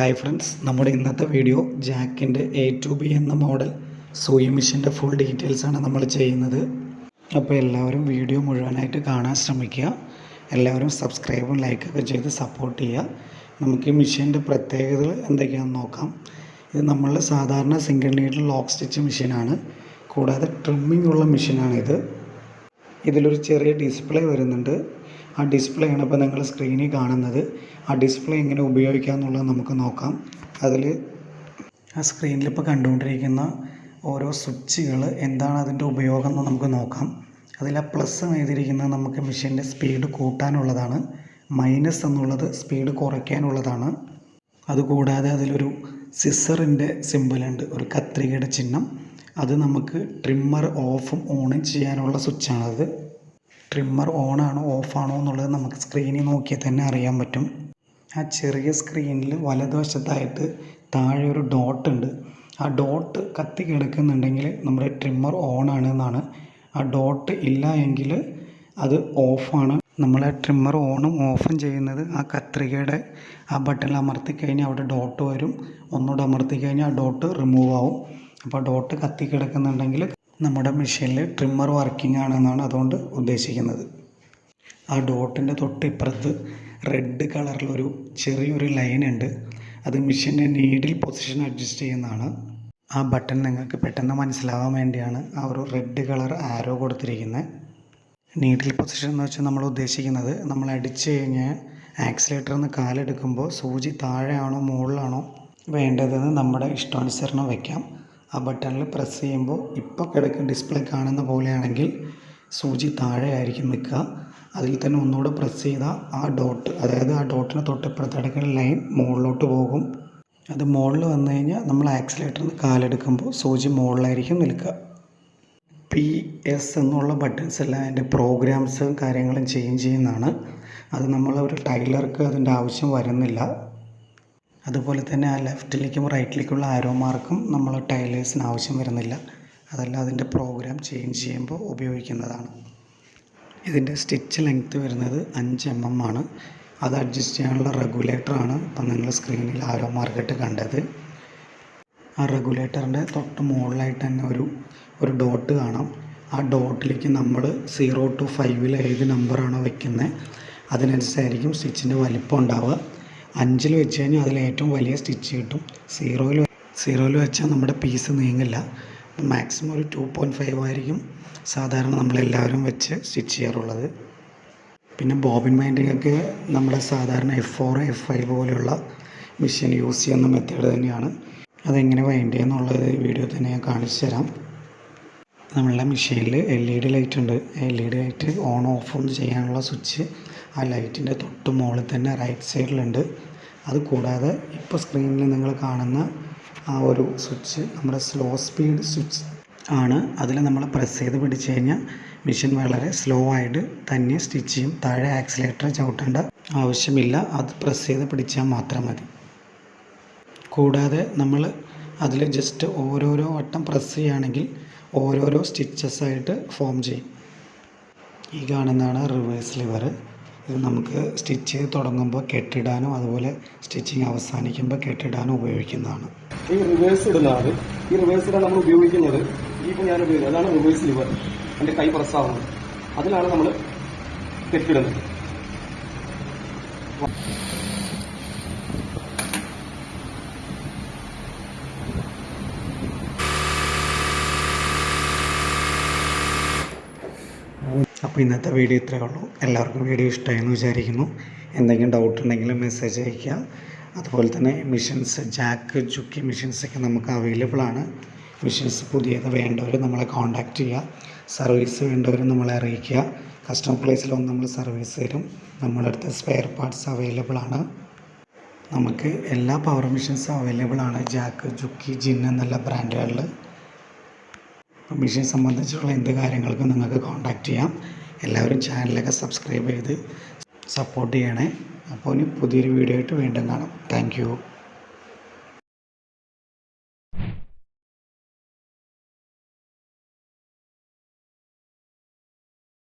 Hi friends നമ്മുടെ ഇന്നത്തെ video ജാക്കിന്റെ എ ടു ബി എന്ന മോഡൽ സൂയി മെഷീന്റെ ഫുൾ ഡീറ്റെയിൽസാണ് നമ്മൾ ചെയ്യുന്നത്. അപ്പോൾ എല്ലാവരും വീഡിയോ മുഴുവനായിട്ട് കാണാൻ ശ്രമിക്കുക. എല്ലാവരും സബ്സ്ക്രൈബും ലൈക്കൊക്കെ ചെയ്ത് സപ്പോർട്ട് ചെയ്യുക. നമുക്ക് ഈ മെഷീന്റെ പ്രത്യേകതകൾ എന്തൊക്കെയാണെന്ന് നോക്കാം. ഇത് നമ്മളുടെ സാധാരണ സിംഗിൾ നീഡിൽ ലോക്ക് സ്റ്റിച്ച് മെഷീനാണ് കൂടാതെ ട്രിമ്മിംഗ് ഉള്ള മെഷീനാണിത് ഇതിലൊരു ചെറിയ ഡിസ്പ്ലേ വരുന്നുണ്ട്. ആ ഡിസ്പ്ലേ ആണ് ഇപ്പോൾ നിങ്ങൾ സ്ക്രീനിൽ കാണുന്നത്. ആ ഡിസ്പ്ലേ എങ്ങനെ ഉപയോഗിക്കാം എന്നുള്ളത് നമുക്ക് നോക്കാം. അതിൽ ആ സ്ക്രീനിൽ ഇപ്പോൾ കണ്ടുകൊണ്ടിരിക്കുന്ന ഓരോ സ്വിച്ചുകൾ എന്താണ് അതിന്റെ ഉപയോഗം എന്ന് നമുക്ക് നോക്കാം. അതിൽ ആ പ്ലസ് എഴുതിയിരിക്കുന്നത് നമുക്ക് മെഷീന്റെ സ്പീഡ് കൂട്ടാനുള്ളതാണ്. മൈനസ് എന്നുള്ളത് സ്പീഡ് കുറയ്ക്കാനുള്ളതാണ്. അതുകൂടാതെ അതിലൊരു സിസറിന്റെ സിമ്പിളുണ്ട് ഒരു കത്രികയുടെ ചിഹ്നം. അത് നമുക്ക് ട്രിമ്മർ ഓഫും ഓണും ചെയ്യാനുള്ള സ്വിച്ചാണത് ട്രിമ്മർ ഓണാണോ ആണോ എന്നുള്ളത് നമുക്ക് സ്ക്രീനിൽ നോക്കിയാൽ തന്നെ അറിയാൻ പറ്റും. ആ ചെറിയ സ്ക്രീനിൽ വലതുവശത്തായിട്ട് താഴെ ഒരു ഡോട്ട് ഉണ്ട്. ആ ഡോട്ട് കത്തി കിടക്കുന്നുണ്ടെങ്കിൽ നമ്മുടെ ട്രിമ്മർ ഓൺ ആണ് എന്നാണ്. ആ ഡോട്ട് ഇല്ല എങ്കിൽ അത് ഓഫാണ് നമ്മൾ ട്രിമ്മർ ഓണും ഓഫും ചെയ്യുന്നത് ആ കത്രികയുടെ ആ ബട്ടൺ അമർത്തി കഴിഞ്ഞാൽ അവിടെ ഡോട്ട് വരും. ഒന്നുകൂടെ അമർത്തി കഴിഞ്ഞാൽ ആ ഡോട്ട് റിമൂവ് ആവും. അപ്പോൾ ഡോട്ട് കത്തി കിടക്കുന്നുണ്ടെങ്കിൽ നമ്മുടെ മെഷീനിൽ ട്രിമ്മർ വർക്കിംഗ് ആണെന്നാണ് അതുകൊണ്ട് ഉദ്ദേശിക്കുന്നത്. ആ ഡോട്ടിന്റെ തൊട്ട് ഇപ്പുറത്ത് റെഡ് കളറിലൊരു ചെറിയൊരു ലൈൻ ഉണ്ട്. അത് മെഷീന്റെ നീഡിൽ പൊസിഷൻ അഡ്ജസ്റ്റ് ചെയ്യുന്നതാണ്. ആ ബട്ടൺ നിങ്ങൾക്ക് പെട്ടെന്ന് മനസ്സിലാവാൻ വേണ്ടിയാണ് ആ ഒരു റെഡ് കളർ ആരോ കൊടുത്തിരിക്കുന്നത്. നീഡിൽ പൊസിഷൻ എന്ന് വെച്ചാൽ നമ്മൾ ഉദ്ദേശിക്കുന്നത് നമ്മൾ അടിച്ച് കഴിഞ്ഞാൽ ആക്സിലേറ്ററിൽ നിന്ന് കാലെടുക്കുമ്പോൾ സൂചി താഴെയാണോ മുകളിലാണോ വേണ്ടതെന്ന് നമ്മുടെ ഇഷ്ടാനുസരണം വയ്ക്കാം ആ ബട്ടണിൽ പ്രസ് ചെയ്യുമ്പോൾ ഇപ്പോൾ കിടക്കുന്ന ഡിസ്പ്ലേ കാണുന്ന പോലെയാണെങ്കിൽ സൂചി താഴെ ആയിരിക്കും നിൽക്കുക. അതിൽ തന്നെ ഒന്നുകൂടെ പ്രസ് ചെയ്താൽ ആ ഡോട്ട് അതായത് ആ ഡോട്ടിന് തൊട്ടിപ്പുറത്ത് കിടക്കുന്ന ലൈൻ മുകളിലോട്ട് പോകും. അത് മുകളിൽ വന്നു കഴിഞ്ഞാൽ നമ്മൾ ആക്സിലേറ്ററിന് കാലെടുക്കുമ്പോൾ സൂചി മുകളിലായിരിക്കും നിൽക്കുക. പി എസ് എന്നുള്ള ബട്ടൺസ് എല്ലാം അതിന്റെ പ്രോഗ്രാംസും കാര്യങ്ങളും ചേഞ്ച് ചെയ്യുന്നതാണ്. അത് നമ്മൾ ടൈലർക്ക് അതിന്റെ ആവശ്യം വരുന്നില്ല. അതുപോലെ തന്നെ ആ ലെഫ്റ്റിലേക്കും റൈറ്റിലേക്കുള്ള ആരോ മാർക്കും നമ്മൾ ടൈലേഴ്സിന് ആവശ്യം വരുന്നില്ല. അതെല്ലാം അതിന്റെ പ്രോഗ്രാം ചേഞ്ച് ചെയ്യുമ്പോൾ ഉപയോഗിക്കുന്നതാണ്. ഇതിന്റെ സ്റ്റിച്ച് ലെങ്ത്ത് വരുന്നത് അഞ്ച് എം എം ആണ്. അത് അഡ്ജസ്റ്റ് ചെയ്യാനുള്ള റെഗുലേറ്ററാണ് ഇപ്പം നിങ്ങൾ സ്ക്രീനിൽ ആരോ മാർക്കിട്ട് കണ്ടത്. ആ റെഗുലേറ്ററിന്റെ തൊട്ട് മുകളിലായിട്ട് തന്നെ ഒരു ഒരു ഡോട്ട് കാണാം. ആ ഡോട്ടിലേക്ക് നമ്മൾ സീറോ ടു ഫൈവിൽ ഏത് നമ്പറാണോ വെക്കുന്നത് അതിനനുസരിച്ചായിരിക്കും സ്റ്റിച്ചിന്റെ വലിപ്പം ഉണ്ടാവുക. അഞ്ചിൽ വെച്ച് കഴിഞ്ഞാൽ അതിൽ ഏറ്റവും വലിയ സ്റ്റിച്ച് കിട്ടും. സീറോയിൽ സീറോയിൽ വെച്ചാൽ നമ്മുടെ പീസ് നീങ്ങില്ല. മാക്സിമം ഒരു ടു പോയിന്റ് ഫൈവ് ആയിരിക്കും സാധാരണ നമ്മളെല്ലാവരും വെച്ച് സ്റ്റിച്ച് ചെയ്യാറുള്ളത്. പിന്നെ ബോബിൻ ബൈൻഡിങ്ങൊക്കെ നമ്മുടെ സാധാരണ എഫ് ഫോർ എഫ് ഫൈവ് പോലെയുള്ള മെഷീൻ യൂസ് ചെയ്യുന്ന മെത്തേഡ് തന്നെയാണ്. അതെങ്ങനെ വൈൻഡ് ചെയ്യുന്നുള്ളത് വീഡിയോ തന്നെ ഞാൻ കാണിച്ചു തരാം. നമ്മളുടെ മെഷീനിൽ എൽ ഇ ഡി ലൈറ്റ് ഉണ്ട്. L E D light on ഓഫും ചെയ്യാനുള്ള സ്വിച്ച് ആ ലൈറ്റിന്റെ തൊട്ട് മുകളിൽ തന്നെ റൈറ്റ് സൈഡിലുണ്ട്. അത് കൂടാതെ ഇപ്പോൾ സ്ക്രീനിൽ നിങ്ങൾ കാണുന്ന ആ ഒരു സ്വിച്ച് നമ്മുടെ സ്ലോ സ്പീഡ് സ്വിച്ച് ആണ്. അതിൽ നമ്മൾ പ്രസ് ചെയ്ത് പിടിച്ച് കഴിഞ്ഞാൽ മെഷീൻ വളരെ സ്ലോ ആയിട്ട് തന്നെ സ്റ്റിച്ച് ചെയ്യും. താഴെ ആക്സിലേറ്റർ ചവിട്ടേണ്ട ആവശ്യമില്ല. അത് പ്രസ് ചെയ്ത് പിടിച്ചാൽ മാത്രം മതി. കൂടാതെ നമ്മൾ അതിൽ ജസ്റ്റ് ഓരോരോ വട്ടം പ്രസ് ചെയ്യുകയാണെങ്കിൽ ഓരോരോ സ്റ്റിച്ചസ് ആയിട്ട് ഫോം ചെയ്യും. ഈ കാണുന്നതാണ് റിവേഴ്സ് ലിവർ. ഇത് നമുക്ക് സ്റ്റിച്ച് തുടങ്ങുമ്പോൾ കെട്ടിടാനും അതുപോലെ സ്റ്റിച്ചിങ് അവസാനിക്കുമ്പോൾ കെട്ടിടാനും ഉപയോഗിക്കുന്നതാണ്. ഈ റിവേഴ്സ് ഇടുന്നതാണ് ഈ റിവേഴ്സ് ഇടാൻ നമ്മൾ ഉപയോഗിക്കുന്നത് ഇപ്പോൾ ഞാൻ ഉപയോഗിക്കുന്നത് അതാണ് റിവേഴ്സ് ലിവർ എന്റെ കൈ പ്രസ്സാവുന്നത് അതിലാണ് നമ്മൾ കെട്ടിടുന്നത്. അപ്പോൾ ഇന്നത്തെ വീഡിയോ ഇത്രയേ ഉള്ളൂ. എല്ലാവർക്കും വീഡിയോ ഇഷ്ടമായെന്ന് വിചാരിക്കുന്നു. എന്തെങ്കിലും ഡൗട്ട് ഉണ്ടെങ്കിൽ മെസ്സേജ് അയയ്ക്കുക. അതുപോലെ തന്നെ മിഷൻസ് ജാക്ക് ജുക്കി മിഷൻസൊക്കെ നമുക്ക് അവൈലബിൾ ആണ്. മിഷൻസ് പുതിയത് വേണ്ടവർ നമ്മളെ കോൺടാക്റ്റ് ചെയ്യുക. സർവീസ് വേണ്ടവർ നമ്മളെ അറിയിക്കുക. കസ്റ്റമർ പ്ലേസിൽ വന്ന് നമ്മൾ സർവീസ് തരും. നമ്മുടെ അടുത്ത് സ്പെയർ പാർട്സ് അവൈലബിൾ ആണ്. നമുക്ക് എല്ലാ പവർ മിഷൻസും അവൈലബിൾ ആണ്. ജാക്ക് ജുക്കി ജിൻ എന്നുള്ള ബ്രാൻഡുകളിൽ മെഷീൻ സംബന്ധിച്ചുള്ള എന്ത് കാര്യങ്ങൾക്കും നിങ്ങൾക്ക് കോൺടാക്റ്റ് ചെയ്യാം. എല്ലാവരും ചാനലൊക്കെ സബ്സ്ക്രൈബ് ചെയ്ത് സപ്പോർട്ട് ചെയ്യണേ. അപ്പോൾ ഇനി പുതിയൊരു വീഡിയോ ആയിട്ട് വീണ്ടും കാണാം. താങ്ക്